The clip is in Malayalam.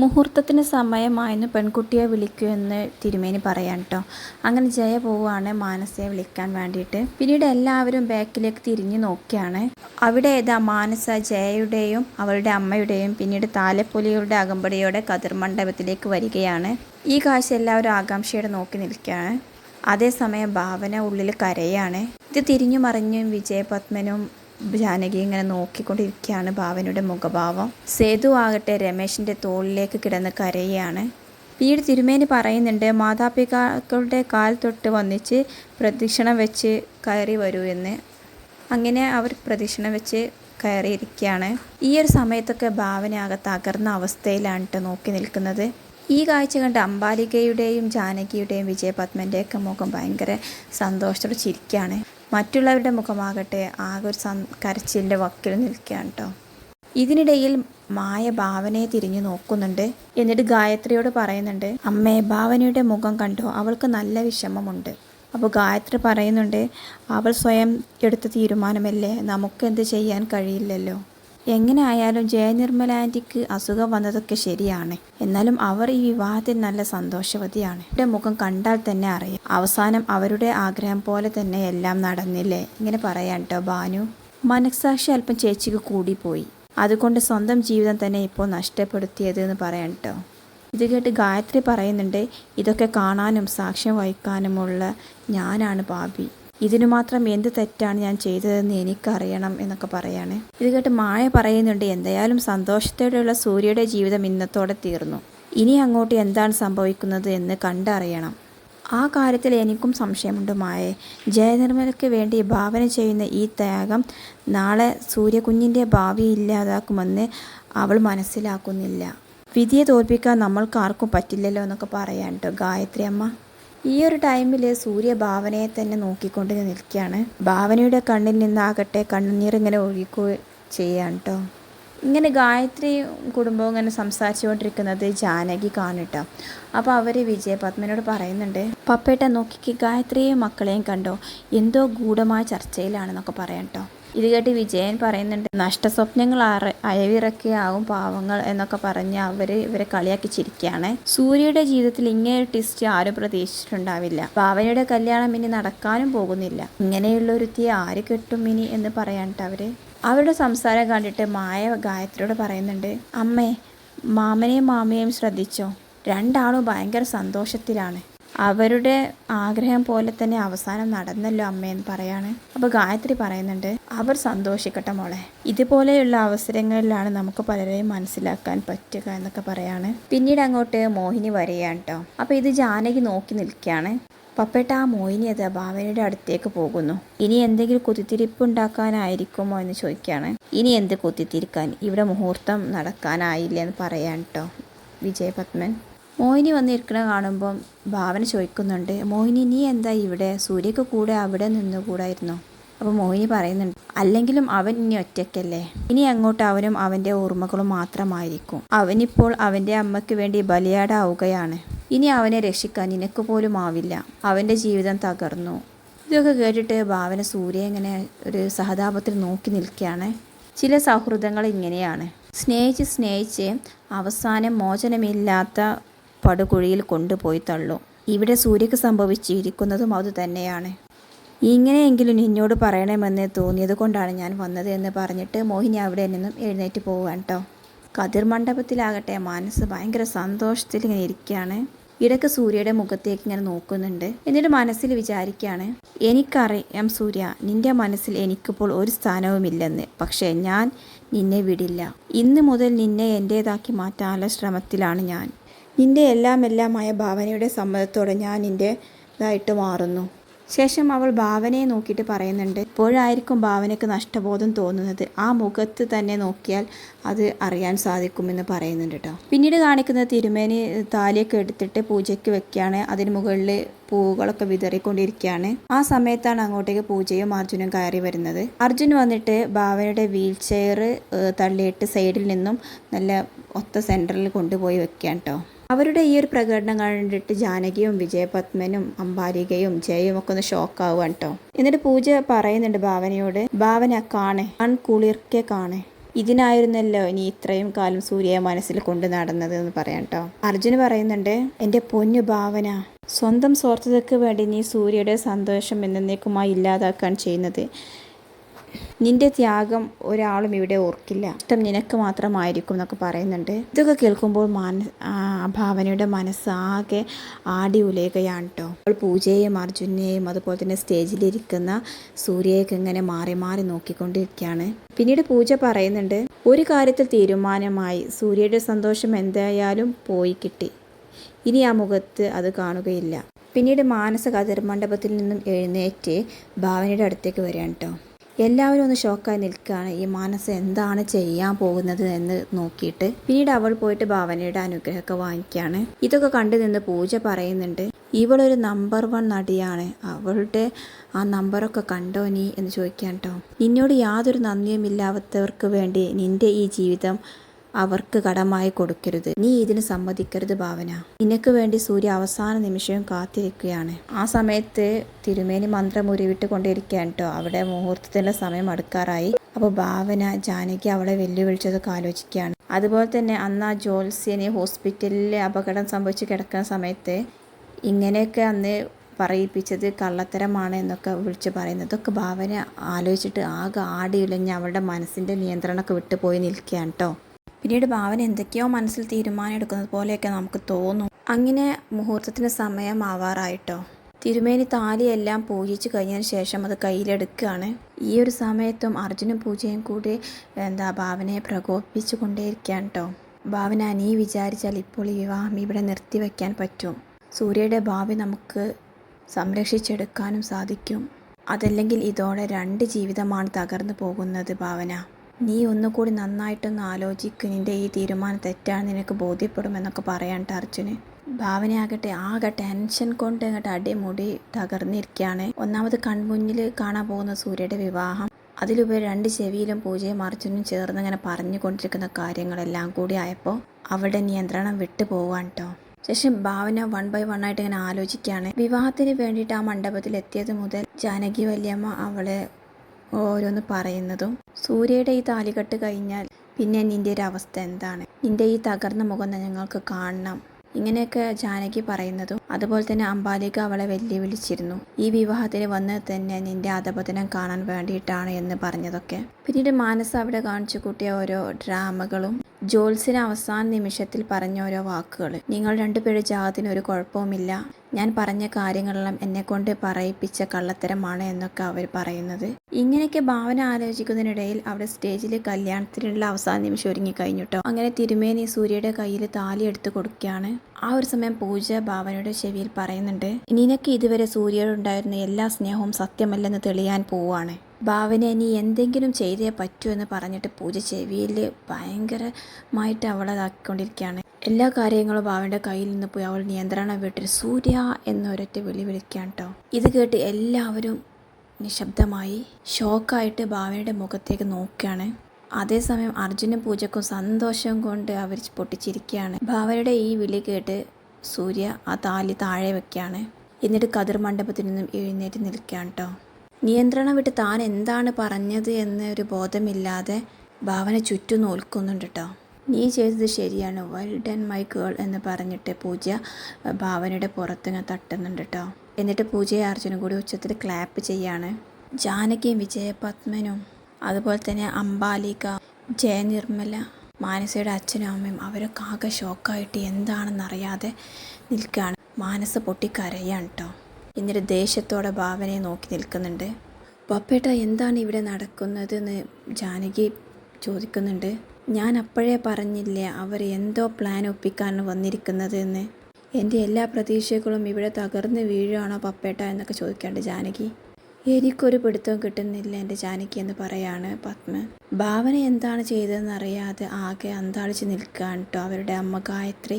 മുഹൂർത്തത്തിന് സമയമായെന്ന് പെൺകുട്ടിയെ വിളിക്കൂ എന്ന് തിരുമേനി പറയാൻ കേട്ടോ അങ്ങനെ ജയ പോവുകയാണ് മാനസയെ വിളിക്കാൻ വേണ്ടിയിട്ട്. പിന്നീട് എല്ലാവരും ബാക്കിലേക്ക് തിരിഞ്ഞു നോക്കിയാണ്. അവിടെ ഏതാ മാനസ ജയയുടെയും അവളുടെ അമ്മയുടെയും പിന്നീട് താലപ്പൊലിയുടെ അകമ്പടിയോടെ കതിർ മണ്ഡപത്തിലേക്ക് വരികയാണ്. ഈ കാഴ്ച എല്ലാവരും ആകാംക്ഷയോടെ നോക്കി നിൽക്കുകയാണ്. അതേസമയം ഭാവന ഉള്ളിൽ കരയാണ്. ഇത് തിരിഞ്ഞു മറിഞ്ഞും വിജയപത്മനും ജാനകി ഇങ്ങനെ നോക്കിക്കൊണ്ടിരിക്കുകയാണ് ഭാവനയുടെ മുഖഭാവം. സേതു ആകട്ടെ രമേശിന്റെ തോളിലേക്ക് കിടന്ന് കരയുകയാണ്. പിന്നീട് തിരുമേനി പറയുന്നുണ്ട് മാതാപിതാക്കളുടെ കാൽ തൊട്ട് വന്നിച്ച് പ്രദക്ഷിണം വെച്ച് കയറി വരൂ എന്ന്. അങ്ങനെ അവർ പ്രദക്ഷിണം വെച്ച് കയറിയിരിക്കുകയാണ്. ഈ ഒരു സമയത്തൊക്കെ ഭാവന ആകെ തകർന്ന അവസ്ഥയിലാണ് നോക്കി നിൽക്കുന്നത്. ഈ കാഴ്ച കണ്ട് അംബാലികയുടെയും ജാനകിയുടെയും വിജയപത്മന്റെയൊക്കെ മുഖം ഭയങ്കര സന്തോഷത്തോടെ ചിരിക്കുകയാണ്. മറ്റുള്ളവരുടെ മുഖമാകട്ടെ ആകെ ഒരു സം കരച്ചിലിന്റെ വക്കിൽ നിൽക്കുകയാണ് കേട്ടോ ഇതിനിടയിൽ മായ ഭാവനയെ തിരിഞ്ഞു നോക്കുന്നുണ്ട്. എന്നിട്ട് ഗായത്രിയോട് പറയുന്നുണ്ട് അമ്മേ ഭാവനയുടെ മുഖം കണ്ടോ? അവൾക്ക് നല്ല വിഷമമുണ്ട്. അപ്പോൾ ഗായത്രി പറയുന്നുണ്ട് അവൾ സ്വയം എടുത്ത തീരുമാനമല്ലേ? നമുക്കെന്ത് ചെയ്യാൻ കഴിയില്ലല്ലോ. എങ്ങനെ ആയാലും ജയനിർമ്മല ആന്റിക്ക് അസുഖം വന്നതൊക്കെ ശരിയാണ്. എന്നാലും അവർ ഈ വിവാഹത്തിൽ നല്ല സന്തോഷവതിയാണ്. അവരുടെ മുഖം കണ്ടാൽ തന്നെ അറിയാം. അവസാനം അവരുടെ ആഗ്രഹം പോലെ തന്നെ എല്ലാം നടന്നില്ലേ? ഇങ്ങനെ പറയാൻ കേട്ടോ ഭാനു മനസ്സാക്ഷി അല്പം ചേച്ചിക്ക് കൂടിപ്പോയി. അതുകൊണ്ട് സ്വന്തം ജീവിതം തന്നെ ഇപ്പോൾ നഷ്ടപ്പെടുത്തിയത് എന്ന് പറയാൻ കേട്ടോ ഇത് കേട്ട് ഗായത്രി പറയുന്നുണ്ട് ഇതൊക്കെ കാണാനും സാക്ഷ്യം വഹിക്കാനുമുള്ള ഞാനാണ് പാപി ഇതിനു മാത്രം എന്ത് തെറ്റാണ് ഞാൻ ചെയ്തതെന്ന് എനിക്കറിയണം എന്നൊക്കെ പറയാണ്. ഇത് കേട്ട് മായ പറയുന്നുണ്ട് എന്തായാലും സന്തോഷത്തോടെയുള്ള സൂര്യയുടെ ജീവിതം ഇന്നത്തോടെ തീർന്നു. ഇനി അങ്ങോട്ട് എന്താണ് സംഭവിക്കുന്നത് എന്ന് കണ്ടറിയണം. ആ കാര്യത്തിൽ എനിക്കും സംശയമുണ്ട് മായെ. ജയനിർമ്മലയ്ക്ക് വേണ്ടി ഭാവന ചെയ്യുന്ന ഈ ത്യാഗം നാളെ സൂര്യകുഞ്ഞിന്റെ ഭാവി ഇല്ലാതാക്കുമെന്ന് അവൾ മനസ്സിലാക്കുന്നില്ല. വിധിയെ തോൽപ്പിക്കാൻ നമ്മൾക്കാർക്കും പറ്റില്ലല്ലോ എന്നൊക്കെ പറയാൻ കേട്ടോ ഗായത്രി അമ്മ. ഈ ഒരു ടൈമിൽ സൂര്യ ഭാവനയെ തന്നെ നോക്കിക്കൊണ്ട് നിൽക്കുകയാണ്. ഭാവനയുടെ കണ്ണിൽ നിന്നാകട്ടെ കണ്ണുനീർ ഇങ്ങനെ ഒഴുകു ചെയ്യാൻ കേട്ടോ ഇങ്ങനെ ഗായത്രി കുടുംബവും ഇങ്ങനെ സംസാരിച്ചുകൊണ്ടിരിക്കുന്നത് ജാനകി കാണിട്ടോ അപ്പോൾ അവർ വിജയപത്മനോട് പറയുന്നുണ്ട് പപ്പേട്ട നോക്കിക്ക് ഗായത്രിയെയും മക്കളെയും കണ്ടോ? എന്തോ ഗൂഢമായ ചർച്ചയിലാണെന്നൊക്കെ പറയാം കേട്ടോ ഇത് കേട്ട് വിജയൻ പറയുന്നുണ്ട് നഷ്ടസ്വപ്നങ്ങൾ അയവിറക്കിയാവും പാവങ്ങൾ എന്നൊക്കെ പറഞ്ഞ് അവർ ഇവരെ കളിയാക്കി ചിരിക്കുകയാണ്. സൂര്യയുടെ ജീവിതത്തിൽ ഇങ്ങനെ ഒരു ട്വിസ്റ്റ് ആരും പ്രതീക്ഷിച്ചിട്ടുണ്ടാവില്ല. ഭാവനയുടെ കല്യാണം ഇനി നടക്കാനും പോകുന്നില്ല. ഇങ്ങനെയുള്ള ഒരുത്തിയെ ആര് കിട്ടും ഇനി എന്ന് പറയാനിട്ട് അവർ? അവരുടെ സംസാരം കണ്ടിട്ട് മായ ഗായത്രിയോട് പറയുന്നുണ്ട് അമ്മേ മാമനെയും മാമയെയും ശ്രദ്ധിച്ചോ? രണ്ടാളും ഭയങ്കര സന്തോഷത്തിലാണ്. അവരുടെ ആഗ്രഹം പോലെ തന്നെ അവസാനം നടന്നല്ലോ അമ്മയെന്ന് പറയാണ്. അപ്പോൾ ഗായത്രി പറയുന്നുണ്ട് അവർ സന്തോഷിക്കട്ടെ മോളെ. ഇതുപോലെയുള്ള അവസരങ്ങളിലാണ് നമുക്ക് പലരെയും മനസ്സിലാക്കാൻ പറ്റുക എന്നൊക്കെ പറയാണ്. പിന്നീട് അങ്ങോട്ട് മോഹിനി വരികയാണ് കേട്ടോ അപ്പോൾ ഇത് ജാനകി നോക്കി നിൽക്കുകയാണ്. പപ്പേട്ട ആ മോഹിനി അത് ഭാവനയുടെ അടുത്തേക്ക് പോകുന്നു. ഇനി എന്തെങ്കിലും കുത്തിത്തിരിപ്പ് ഉണ്ടാക്കാനായിരിക്കുമോ? എന്ന് ചോദിക്കുകയാണ്. ഇനി എന്ത് കുത്തിത്തിരിക്കാൻ? ഇവിടെ മുഹൂർത്തം നടക്കാനായില്ല? എന്ന് പറയാൻ കേട്ടോ വിജയപത്മൻ. മോഹിനി വന്നിരിക്കണ കാണുമ്പം ഭാവന ചോദിക്കുന്നുണ്ട് മോഹിനി നീ എന്താ ഇവിടെ? സൂര്യക്ക് കൂടെ അവിടെ നിന്നുകൂടായിരുന്നു? അപ്പോൾ മോഹിനി പറയുന്നുണ്ട് അല്ലെങ്കിലും അവൻ ഇനി ഒറ്റയ്ക്കല്ലേ? ഇനി അങ്ങോട്ട് അവനും അവന്റെ ഓർമ്മകളും മാത്രമായിരിക്കും. അവനിപ്പോൾ അവന്റെ അമ്മയ്ക്ക് വേണ്ടി ബലിയാടാവുകയാണ്. ഇനി അവനെ രക്ഷിക്കാൻ നിനക്ക് പോലും ആവില്ല. അവന്റെ ജീവിതം തകർന്നു. ഇതൊക്കെ കേട്ടിട്ട് ഭാവന സൂര്യ ഇങ്ങനെ ഒരു സഹതാപത്തിൽ നോക്കി നിൽക്കുകയാണ്. ചില സൗഹൃദങ്ങൾ ഇങ്ങനെയാണ്. സ്നേഹിച്ച് സ്നേഹിച്ച് അവസാനം മോചനമില്ലാത്ത പടുകുഴിയിൽ കൊണ്ടുപോയി തള്ളു. ഇവിടെ സൂര്യക്ക് സംഭവിച്ചിരിക്കുന്നതും അതുതന്നെയാണ് ഇങ്ങനെയെങ്കിലും നിന്നോട് പറയണമെന്ന് തോന്നിയത് കൊണ്ടാണ് ഞാൻ വന്നത് എന്ന് പറഞ്ഞിട്ട് മോഹിനി അവിടെ നിന്നും എഴുന്നേറ്റ് പോവുകയാണ് കേട്ടോ. കതിർ മണ്ഡപത്തിലാകട്ടെ മനസ്സ് ഭയങ്കര സന്തോഷത്തിൽ ഇങ്ങനെ ഇരിക്കുകയാണ്. ഇടയ്ക്ക് സൂര്യയുടെ മുഖത്തേക്ക് ഇങ്ങനെ നോക്കുന്നുണ്ട്. എന്നിട്ട് മനസ്സിൽ വിചാരിക്കുകയാണ് എനിക്കറിയാം സൂര്യ നിന്റെ മനസ്സിൽ എനിക്കിപ്പോൾ ഒരു സ്ഥാനവുമില്ലെന്ന്. പക്ഷേ ഞാൻ നിന്നെ വിടില്ല. ഇന്ന് മുതൽ നിന്നെ എന്റേതാക്കി മാറ്റാനുള്ള ശ്രമത്തിലാണ് ഞാൻ. നിന്റെ എല്ലാം എല്ലാമായ ഭാവനയുടെ സമ്മതത്തോടെ ഞാൻ നിന്റെതായിട്ട് മാറുന്നു. ശേഷം അവൾ ഭാവനയെ നോക്കിയിട്ട് പറയുന്നുണ്ട് ഇപ്പോഴായിരിക്കും ഭാവനയ്ക്ക് നഷ്ടബോധം തോന്നുന്നത്. ആ മുഖത്ത് തന്നെ നോക്കിയാൽ അത് അറിയാൻ സാധിക്കുമെന്ന് പറയുന്നുണ്ട് കേട്ടോ പിന്നീട് കാണിക്കുന്ന തിരുമേനി താലിയൊക്കെ എടുത്തിട്ട് പൂജയ്ക്ക് വെക്കുകയാണ്. അതിന് മുകളിൽ പൂവുകളൊക്കെ വിതറിക്കൊണ്ടിരിക്കുകയാണ്. ആ സമയത്താണ് അങ്ങോട്ടേക്ക് പൂജയും അർജുനും കയറി വരുന്നത്. അർജുൻ വന്നിട്ട് ഭാവനയുടെ വീൽ ചെയർ തള്ളിയിട്ട് സൈഡിൽ നിന്നും നല്ല ഒത്ത സെന്ററിൽ കൊണ്ടുപോയി വെക്കുകയാണ് കേട്ടോ. അവരുടെ ഈ ഒരു പ്രകടനം കണ്ടിട്ട് ജാനകിയും വിജയപത്മനും അമ്പാരികയും ജയയും ഒക്കെ ഒന്ന് ഷോക്ക് ആവുകയാണ് കേട്ടോ. എന്നിട്ട് പൂജ പറയുന്നുണ്ട് ഭാവനയോട് ഭാവന കാണെ കൺ കുളിർക്കെ കാണെ. ഇതിനായിരുന്നല്ലോ ഇനി ഇത്രയും കാലം സൂര്യയെ മനസ്സിൽ കൊണ്ടു നടന്നത് എന്ന് പറയാം കേട്ടോ. അർജുന് പറയുന്നുണ്ട് എന്റെ പൊന്നു ഭാവന സ്വന്തം സ്വാർത്ഥതയ്ക്ക് വേണ്ടി നീ സൂര്യയുടെ സന്തോഷം എന്നേക്കുമായി ഇല്ലാതാക്കാൻ ചെയ്യുന്നത്. നിന്റെ ത്യാഗം ഒരാളും ഇവിടെ ഓർക്കില്ല. ഇഷ്ടം നിനക്ക് മാത്രമായിരിക്കും എന്നൊക്കെ പറയുന്നുണ്ട്. ഇതൊക്കെ കേൾക്കുമ്പോൾ മാന ഭാവനയുടെ മനസ്സ് ആകെ ആടി ഉലയുകയാണ് കേട്ടോ അപ്പോൾ പൂജയെയും അർജുനെയും അതുപോലെ തന്നെ സ്റ്റേജിലിരിക്കുന്ന സൂര്യയൊക്കെ ഇങ്ങനെ മാറി മാറി നോക്കിക്കൊണ്ടിരിക്കുകയാണ്. പിന്നീട് പൂജ പറയുന്നുണ്ട് ഒരു കാര്യത്തിൽ തീരുമാനമായി. സൂര്യയുടെ സന്തോഷം എന്തായാലും പോയി കിട്ടി. ഇനി ആ മുഖത്ത് അത് കാണുകയില്ല. പിന്നീട് മാനസ കതിർമണ്ഡപത്തിൽ നിന്നും എഴുന്നേറ്റ് ഭാവനയുടെ അടുത്തേക്ക് വരികയാണ് കേട്ടോ എല്ലാവരും ഒന്ന് ഷോക്കായി നിൽക്കുകയാണ്. ഈ മാനസ എന്താണ് ചെയ്യാൻ പോകുന്നത് എന്ന് നോക്കിയിട്ട് പിന്നീട് അവൾ പോയിട്ട് ഭാവനയുടെ അനുഗ്രഹമൊക്കെ വാങ്ങിക്കുകയാണ്. ഇതൊക്കെ കണ്ടു നിന്ന് പൂജ പറയുന്നുണ്ട്. ഇവളൊരു നമ്പർ വൺ നടിയാണ്. അവളുടെ ആ നമ്പറൊക്കെ കണ്ടോ നീ എന്ന് ചോദിക്കാൻ കേട്ടോ നിന്നോട് യാതൊരു നന്ദിയുമില്ലാത്തവർക്ക് വേണ്ടി നിന്റെ ഈ ജീവിതം അവർക്ക് കടമായി കൊടുക്കരുത്. നീ ഇതിന് സമ്മതിക്കരുത് ഭാവന. നിനക്ക് വേണ്ടി സൂര്യ അവസാന നിമിഷവും കാത്തിരിക്കുകയാണ്. ആ സമയത്ത് തിരുമേനി മന്ത്രം ഉരുവിട്ട് കൊണ്ടിരിക്കുകയാണ് കേട്ടോ. അവിടെ മുഹൂർത്തത്തിന്റെ സമയം അടുക്കാറായി. അപ്പോൾ ഭാവന ജാനകി അവളെ വെല്ലുവിളിച്ചതൊക്കെ ആലോചിക്കുകയാണ്. അതുപോലെ തന്നെ അന്ന് ആ ജോത്സ്യനെ ഹോസ്പിറ്റലിൽ അപകടം സംഭവിച്ച് കിടക്കുന്ന സമയത്ത് ഇങ്ങനെയൊക്കെ അന്ന് പറയിപ്പിച്ചത് കള്ളത്തരമാണ് എന്നൊക്കെ വിളിച്ച് പറയുന്നത്. ഇതൊക്കെ ഭാവന ആലോചിച്ചിട്ട് ആകെ ആടി ഉലഞ്ഞ് അവളുടെ മനസ്സിന്റെ നിയന്ത്രണമൊക്കെ വിട്ടുപോയി നിൽക്കുകയാണ് കേട്ടോ. പിന്നീട് ഭാവന എന്തൊക്കെയോ മനസ്സിൽ തീരുമാനം എടുക്കുന്നത് പോലെയൊക്കെ നമുക്ക് തോന്നും. അങ്ങനെ മുഹൂർത്തത്തിന് സമയമാവാറായിട്ടോ? തിരുമേനി താലിയെല്ലാം പൂജിച്ച് കഴിഞ്ഞതിന് ശേഷം അത് കയ്യിലെടുക്കുകയാണ്. ഈ ഒരു സമയത്തും അർജുനും പൂജയും കൂടി എന്താ ഭാവനയെ പ്രകോപിപ്പിച്ചു കൊണ്ടേയിരിക്കുകയാണ് കേട്ടോ ഭാവന നീ വിചാരിച്ചാൽ ഇപ്പോൾ ഈ വിവാഹം ഇവിടെ നിർത്തിവെക്കാൻ പറ്റും. സൂര്യയുടെ ഭാവി നമുക്ക് സംരക്ഷിച്ചെടുക്കാനും സാധിക്കും. അതല്ലെങ്കിൽ ഇതോടെ രണ്ട് ജീവിതമാണ് തകർന്നു പോകുന്നത് ഭാവന. നീ ഒന്നുകൂടി നന്നായിട്ടൊന്ന് ആലോചിക്ക്. നിന്റെ ഈ തീരുമാനം തെറ്റാണ് നിനക്ക് ബോധ്യപ്പെടുമെന്നൊക്കെ പറയാണ്ട് അർജുന്. ഭാവനയാകട്ടെ ആകെ ടെൻഷൻ കൊണ്ട് അങ്ങോട്ട് അടിമുടി തകർന്നിരിക്കുകയാണ്. ഒന്നാമത് കൺമുന്നിൽ കാണാൻ പോകുന്ന സൂര്യയുടെ വിവാഹം. അതിലുപരി രണ്ട് ചെവിയിലും പൂജയും അർജുനും ചേർന്ന് ഇങ്ങനെ പറഞ്ഞുകൊണ്ടിരിക്കുന്ന കാര്യങ്ങളെല്ലാം കൂടി ആയപ്പോൾ അവളുടെ നിയന്ത്രണം വിട്ടു പോവാൻ കേട്ടോ ശേഷം ഭാവന വൺ ബൈ വൺ ആയിട്ട് ഇങ്ങനെ ആലോചിക്കുകയാണ്. വിവാഹത്തിന് വേണ്ടിയിട്ട് ആ മണ്ഡപത്തിൽ എത്തിയത് മുതൽ ജാനകി വല്യമ്മ അവളെ ഓരോന്ന് പറയുന്നതും സൂര്യയുടെ ഈ താലികെട്ട് കഴിഞ്ഞാൽ പിന്നെ നിന്റെ ഒരു അവസ്ഥ എന്താണ്? നിന്റെ ഈ തകർന്ന മുഖം ഞങ്ങൾക്ക് കാണണം. ഇങ്ങനെയൊക്കെ ജാനകി പറയുന്നതും അതുപോലെ തന്നെ അംബാലിക അവളെ വെല്ലുവിളിച്ചിരുന്നു. ഈ വിവാഹത്തിന് വന്ന് തന്നെ നിന്റെ അധപതനം കാണാൻ വേണ്ടിയിട്ടാണ് എന്ന് പറഞ്ഞതൊക്കെ. പിന്നീട് മാനസ അവിടെ കാണിച്ചു കൂട്ടിയ ഓരോ ഡ്രാമകളും ജോൾസിന് അവസാന നിമിഷത്തിൽ പറഞ്ഞ ഓരോ വാക്കുകൾ നിങ്ങൾ രണ്ടുപേരുടെ ജാതത്തിന് ഒരു കുഴപ്പവുമില്ല. ഞാൻ പറഞ്ഞ കാര്യങ്ങളെല്ലാം എന്നെ കൊണ്ട് പറയിപ്പിച്ച കള്ളത്തരമാണ് എന്നൊക്കെ അവർ പറയുന്നത്. ഇങ്ങനെയൊക്കെ ഭാവന ആലോചിക്കുന്നതിനിടയിൽ അവിടെ സ്റ്റേജിൽ കല്യാണത്തിനുള്ള അവസാന നിമിഷം ഒരുങ്ങി കഴിഞ്ഞിട്ടോ അങ്ങനെ തിരുമേനി സൂര്യയുടെ കയ്യിൽ താലി എടുത്ത് കൊടുക്കുകയാണ്. ആ ഒരു സമയം പൂജ ഭാവനയുടെ ചെവിയിൽ പറയുന്നുണ്ട് നിനക്ക് ഇതുവരെ സൂര്യയോടുണ്ടായിരുന്ന എല്ലാ സ്നേഹവും സത്യമല്ലെന്ന് തെളിയാൻ പോവാണ് ഭാവന നീ എന്തെങ്കിലും ചെയ്തേ പറ്റൂ എന്ന് പറഞ്ഞിട്ട് പൂജ ചെവിയിൽ ഭയങ്കരമായിട്ട് അവളതാക്കിക്കൊണ്ടിരിക്കുകയാണ്. എല്ലാ കാര്യങ്ങളും അവന്റെ കയ്യിൽ നിന്ന് പോയി. അവൾ നിയന്ത്രണം വിട്ടിൽ സൂര്യ എന്നൊരൊറ്റ വിളി വിളിക്കാൻ കേട്ടോ ഇത് കേട്ട് എല്ലാവരും നിശബ്ദമായി ഷോക്കായിട്ട് ഭാവനയുടെ മുഖത്തേക്ക് നോക്കുകയാണ്. അതേസമയം അർജുനും പൂജക്കും സന്തോഷം കൊണ്ട് അവർ പൊട്ടിച്ചിരിക്കുകയാണ്. ഭാവനയുടെ ഈ വിളി കേട്ട് സൂര്യ ആ താലി താഴെ വെക്കുകയാണ്. എന്നിട്ട് കതിർ മണ്ഡപത്തിൽ നിന്നും എഴുന്നേറ്റ് നിൽക്കുകയാണ് കേട്ടോ നിയന്ത്രണം വിട്ട് താൻ എന്താണ് പറഞ്ഞത് എന്നൊരു ബോധമില്ലാതെ ഭാവന ചുറ്റും നോൽക്കുന്നുണ്ട് കേട്ടോ നീ ചെയ്തത് ശരിയാണ്. വെൽ ഡൺ മൈ ഗേൾ എന്ന് പറഞ്ഞിട്ട് പൂജ ഭാവനയുടെ പുറത്തിങ്ങനെ തട്ടുന്നുണ്ട് കേട്ടോ എന്നിട്ട് പൂജയെ അർജുനും കൂടി ഉച്ചത്തിൽ ക്ലാപ്പ് ചെയ്യാണ്. ജാനകിയും വിജയപത്മനും അതുപോലെ തന്നെ അംബാലിക ജയനിർമ്മല മാനസയുടെ അച്ഛനും അമ്മയും അവരൊക്കെ ആകെ ഷോക്കായിട്ട് എന്താണെന്നറിയാതെ നിൽക്കുകയാണ് മാനസ പൊട്ടി കരയാണ് കേട്ടോ എന്നിട്ട് ദേഷ്യത്തോടെ ഭാവനയെ നോക്കി നിൽക്കുന്നുണ്ട്. പപ്പേട്ട എന്താണ് ഇവിടെ നടക്കുന്നതെന്ന് ജാനകി ചോദിക്കുന്നുണ്ട്. ഞാൻ അപ്പോഴേ പറഞ്ഞില്ലേ അവർ എന്തോ പ്ലാൻ ഒപ്പിക്കാനാണ് വന്നിരിക്കുന്നത് എന്ന് എന്റെ എല്ലാ പ്രതീക്ഷകളും ഇവിടെ തകർന്ന് വീഴുകയാണോ പപ്പേട്ട എന്നൊക്കെ ചോദിക്കാണ്ട് ജാനകി. എനിക്കൊരു പിടുത്തവും കിട്ടുന്നില്ല എന്റെ ജാനകി എന്ന് പറയാണ് പത്മ. ഭാവന എന്താണ് ചെയ്തതെന്ന് അറിയാതെ ആകെ അന്താളിച്ച് നിൽക്കുകയാണ് കേട്ടോ അവരുടെ അമ്മ ഗായത്രി.